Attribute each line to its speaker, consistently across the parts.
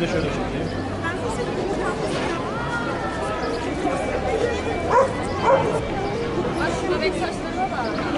Speaker 1: Siz de şöyle çekeyim.
Speaker 2: Bebek saçlarına da.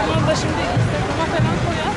Speaker 3: Bunları parmağın başında Instagram'a falan koyar.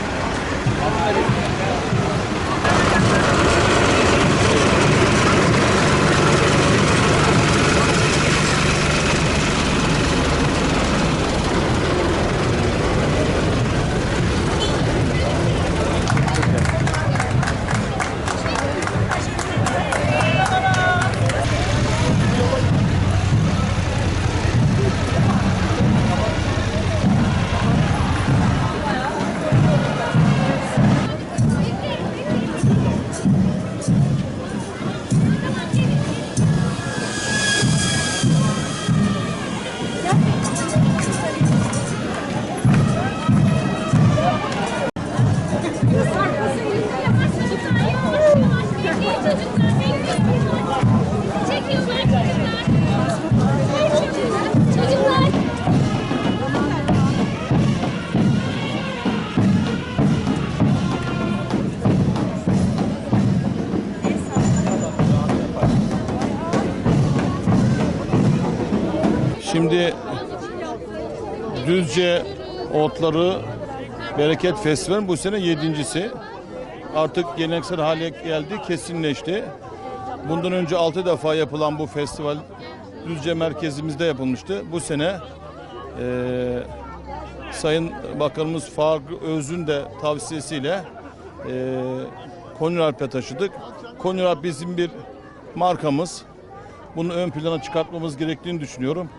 Speaker 4: Şimdi Düzce Otları Bereket Festivali bu sene yedincisi. Artık geleneksel hale geldi, kesinleşti. Bundan önce altı defa yapılan bu festival Düzce merkezimizde yapılmıştı. Bu sene eee, Sayın Bakanımız Faruk Öz'ün de tavsiyesiyle eee Konyaalp'e taşıdık. Konyaalp bizim bir markamız. Bunu ön plana çıkartmamız gerektiğini düşünüyorum.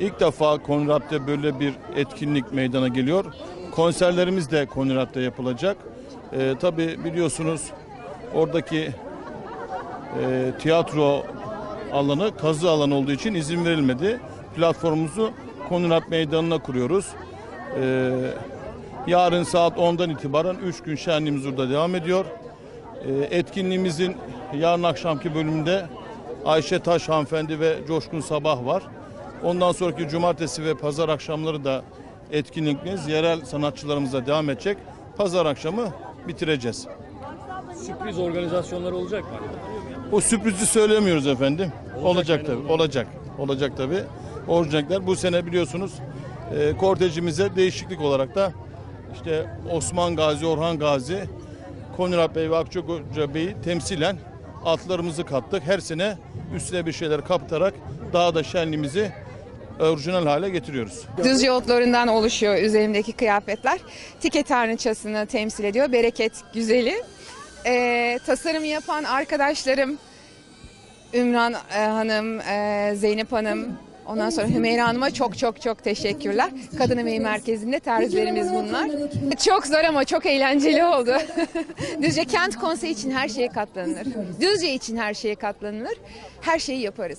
Speaker 4: İlk defa Konrad'da böyle bir etkinlik meydana geliyor. Konserlerimiz de Konrad'da yapılacak. Ee, tabii biliyorsunuz oradaki e, tiyatro alanı kazı alanı olduğu için izin verilmedi. Platformumuzu Konrad Meydanı'na kuruyoruz. Ee, yarın saat 10'dan itibaren 3 gün şenliğimiz burada devam ediyor. Ee, etkinliğimizin yarın akşamki bölümünde Ayşe Taş hanımefendi ve Coşkun Sabah var. Ondan sonraki cumartesi ve pazar akşamları da etkinlikimiz yerel sanatçılarımızla devam edecek. Pazar akşamı bitireceğiz.
Speaker 1: Sürpriz organizasyonlar olacak mı?
Speaker 4: Bu sürprizi söylemiyoruz efendim. Olacak, tabii. Olacak. Olacak tabii. Olacaklar. Bu sene biliyorsunuz e, kortejimize değişiklik olarak da işte Osman Gazi, Orhan Gazi, Konrad Bey ve Akçakoca Bey'i temsilen atlarımızı kattık. Her sene üstüne bir şeyler kaptarak daha da şenliğimizi orijinal hale getiriyoruz.
Speaker 5: Düzce otlarından oluşuyor üzerimdeki kıyafetler. Tike tanrıçasını temsil ediyor. Bereket güzeli. Ee, tasarım yapan arkadaşlarım Ümran e, Hanım, e, Zeynep Hanım, Ondan sonra Hümeyra Hanım'a çok çok çok teşekkürler. Kadın Emeği Merkezi'nde terzilerimiz bunlar. Çok zor ama çok eğlenceli oldu. Düzce Kent Konseyi için her şeye katlanılır. Düzce için her şeye katlanılır. Her şeyi yaparız.